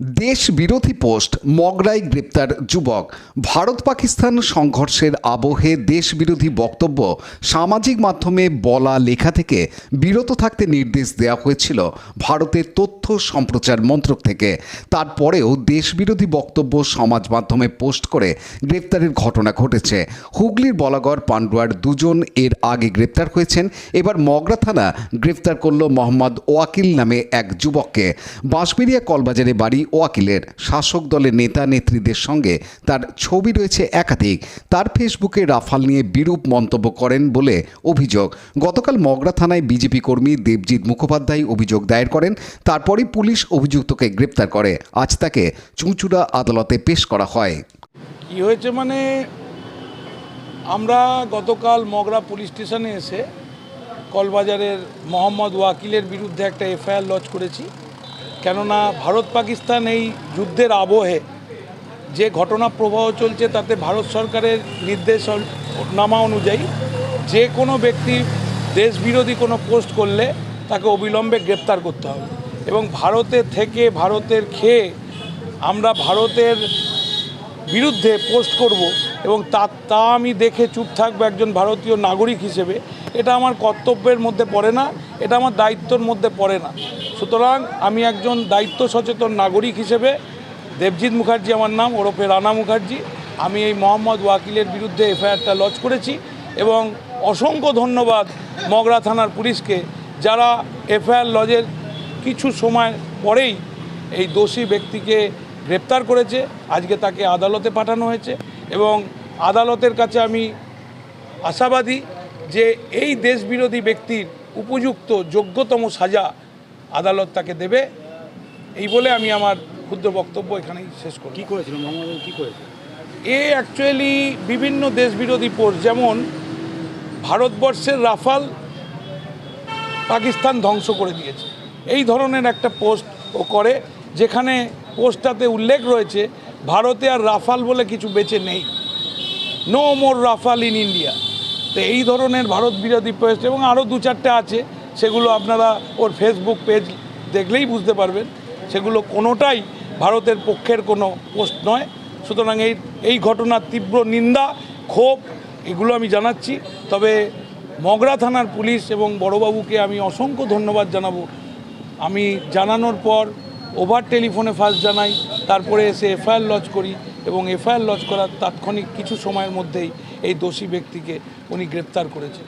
দেশ বিরোধী পোস্ট মগরায় গ্রেপ্তার যুবক। ভারত পাকিস্তান সংঘর্ষের আবহে দেশ বিরোধী বক্তব্য সামাজিক মাধ্যমে বলা লেখা থেকে বিরত থাকতে নির্দেশ দেওয়া হয়েছিল ভারতের তথ্য সম্প্রচার মন্ত্রক থেকে। তারপরেও দেশ বিরোধী বক্তব্য সমাজ মাধ্যমে পোস্ট করে গ্রেপ্তারের ঘটনা ঘটেছে। হুগলির বলাগড় পান্ডুয়ার দুজন এর আগে গ্রেপ্তার হয়েছেন। এবার মগরা থানা গ্রেপ্তার করল মোহাম্মদ ওয়াকিল নামে এক যুবককে। বাঁশবেরিয়া কলবাজারে বাড়ি ওয়াকিলের শাসক দলের নেতা নেত্রীদের সঙ্গে তার ছবি রয়েছে একাধিক। তার ফেসবুকে রাফাল নিয়ে বিরূপ মন্তব্য করেন বলে অভিযোগ। গতকাল মগরা থানায় বিজেপি কর্মী দেবজিৎ মুখোপাধ্যায় অভিযোগ দায়ের করেন। তারপরই পুলিশ অভিযুক্তকে গ্রেপ্তার করে। আজ তাকে চুঁচুড়া আদালতে পেশ করা হয়। কি হয়েছে মানে আমরা গতকাল মগরা পুলিশ স্টেশনে এসে কলবাজারের মোহাম্মদ ওয়াকিলের বিরুদ্ধে একটা এফআইআর লজ করেছি। কেননা ভারত পাকিস্তান এই যুদ্ধের আবহে যে ঘটনা প্রবাহ চলছে তাতে ভারত সরকারের নির্দেশনামা অনুযায়ী যে কোনো ব্যক্তি দেশবিরোধী কোনো পোস্ট করলে তাকে অবিলম্বে গ্রেপ্তার করতে হবে। এবং ভারতে থেকে ভারতের খেয়ে আমরা ভারতের বিরুদ্ধে পোস্ট করব এবং তা তা আমি দেখে চুপ থাকব একজন ভারতীয় নাগরিক হিসেবে। এটা আমার কর্তব্যের মধ্যে পড়ে না, এটা আমার দায়িত্বর মধ্যে পড়ে না। সুতরাং আমি একজন দায়িত্ব সচেতন নাগরিক হিসেবে, দেবজিৎ মুখার্জি আমার নাম, ওরফে রানা মুখার্জি, আমি এই মোহাম্মদ ওয়াকিলের বিরুদ্ধে এফআইআরটা লজ করেছি এবং অসংখ্য ধন্যবাদ মগরা থানার পুলিশকে, যারা এফআইআর লজের কিছু সময় পরেই এই দোষী ব্যক্তিকে গ্রেপ্তার করেছে আজকে তাকে আদালতে পাঠানো হয়েছে এবং আদালতের কাছে আমি আশাবাদী যে এই দেশবিরোধী ব্যক্তির উপযুক্ত যোগ্যতম সাজা আদালত তাকে দেবে। এই বলে আমি আমার ক্ষুদ্র বক্তব্য এখানেই শেষ করি কি করেছিল? মোহাম্মদ কি করেছে? এ অ্যাকচুয়ালি বিভিন্ন দেশবিরোধী পোস্ট যেমন ভারতবর্ষের রাফাল পাকিস্তান ধ্বংস করে দিয়েছে। এই ধরনের একটা পোস্ট ও করে যেখানে পোস্টটাতে উল্লেখ রয়েছে, ভারতে আর রাফাল বলে কিছু বেঁচে নেই। No more Rafale in India তো এই ধরনের ভারত বিরোধী পোস্ট এবং আরও দু চারটে আছে, সেগুলো আপনারা ওর ফেসবুক পেজ দেখলেই বুঝতে পারবেন। সেগুলো কোনোটাই ভারতের পক্ষের কোনো পোস্ট নয়। সুতরাং এই এই ঘটনার তীব্র নিন্দা, ক্ষোভ, এগুলো আমি জানাচ্ছি। তবে মগরা থানার পুলিশ এবং বড়বাবুকে আমি অসংখ্য ধন্যবাদ জানাব। আমি জানানোর পর ওভার টেলিফোনে ফার্স্ট জানাই, তারপরে এসে এফআইআর লজ করি এবং এফআইআর লজ করার তাৎক্ষণিক কিছু সময়ের মধ্যেই এই দোষী ব্যক্তিকে উনি গ্রেপ্তার করেছেন।